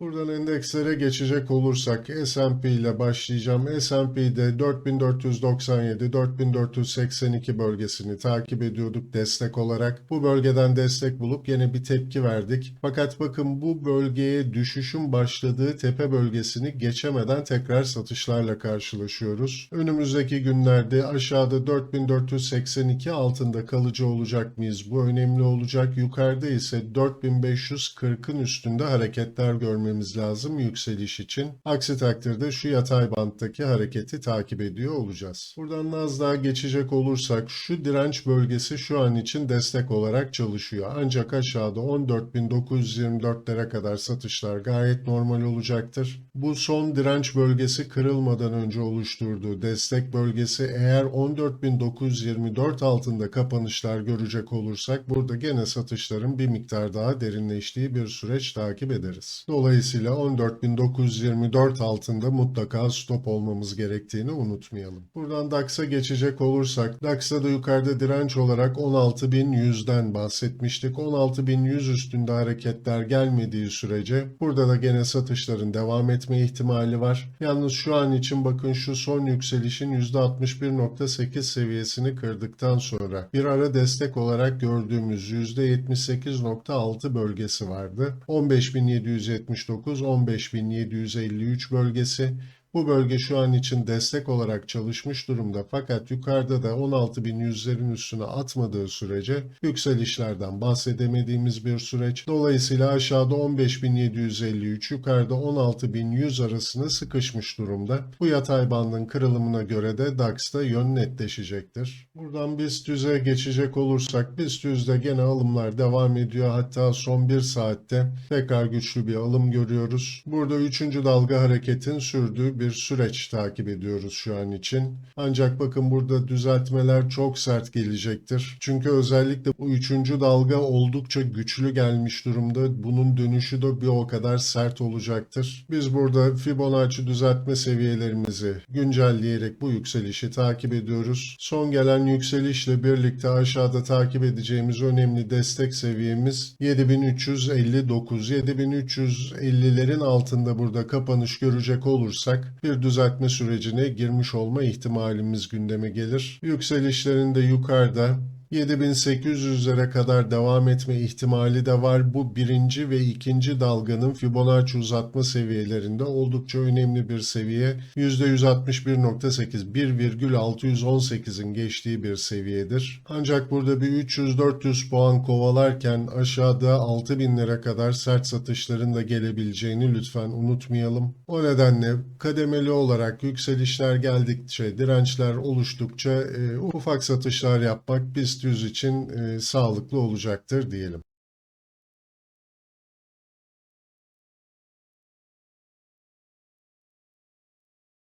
Buradan endekslere geçecek olursak S&P ile başlayacağım. S&P'de 4497 4482 bölgesini takip ediyorduk destek olarak. Bu bölgeden destek bulup yine bir tepki verdik. Fakat bakın bu bölgeye düşüşün başladığı tepe bölgesini geçemeden tekrar satışlarla karşılaşıyoruz. Önümüzdeki günlerde aşağıda 4482 altında kalıcı olacak mıyız? Bu önemli olacak. Yukarıda ise 4540'ın üstünde hareketler görmemiz lazım yükseliş için. Aksi takdirde şu yatay banttaki hareketi takip ediyor olacağız. Buradan Nasdaq'a geçecek olursak şu direnç bölgesi şu an için destek olarak çalışıyor. Ancak aşağıda 14.924'lere kadar satışlar gayet normal olacaktır. Bu son direnç bölgesi kırılmadan önce oluşturduğu destek bölgesi eğer 14.924 altında kapanışlar görecek olursak burada gene satışların bir miktar daha derinleştiği bir süreç takip ederiz. Dolayısıyla 14.924 altında mutlaka stop olmamız gerektiğini unutmayalım. Buradan DAX'a geçecek olursak DAX'ta da yukarıda direnç olarak 16.100'den bahsetmiştik. 16.100 üstünde hareketler gelmediği sürece burada da gene satışların devam etme ihtimali var. Yalnız şu an için bakın şu son yükselişin %61.8 seviyesini kırdıktan sonra bir ara destek olarak gördüğümüz %78.6 bölgesi vardı. 15.779, 15.753 bölgesi. Bu bölge şu an için destek olarak çalışmış durumda fakat yukarıda da 16.100'lerin üstüne atmadığı sürece yükselişlerden bahsedemediğimiz bir süreç. Dolayısıyla aşağıda 15.753, yukarıda 16.100 arasında sıkışmış durumda. Bu yatay bandın kırılımına göre de DAX'ta yön netleşecektir. Buradan BIST 100'e geçecek olursak BIST 100'de gene alımlar devam ediyor. Hatta son bir saatte tekrar güçlü bir alım görüyoruz. Burada 3. dalga hareketin sürdüğü bir süreç takip ediyoruz şu an için. Ancak bakın burada düzeltmeler çok sert gelecektir. Çünkü özellikle bu 3. dalga oldukça güçlü gelmiş durumda. Bunun dönüşü de bir o kadar sert olacaktır. Biz burada Fibonacci düzeltme seviyelerimizi güncelleyerek bu yükselişi takip ediyoruz. Son gelen yükselişle birlikte aşağıda takip edeceğimiz önemli destek seviyemiz 7359. 7350'lerin altında burada kapanış görecek olursak bir düzeltme sürecine girmiş olma ihtimalimiz gündeme gelir. Yükselişlerinde yukarıda 7800'lere kadar devam etme ihtimali de var. Bu birinci ve ikinci dalganın Fibonacci uzatma seviyelerinde oldukça önemli bir seviye. %161.8, 1,618'in geçtiği bir seviyedir. Ancak burada bir 300-400 puan kovalarken aşağıda 6000'lere kadar sert satışların da gelebileceğini lütfen unutmayalım. O nedenle kademeli olarak yükselişler geldikçe, dirençler oluştukça e, ufak satışlar yapmak BIST 100 için e, sağlıklı olacaktır diyelim.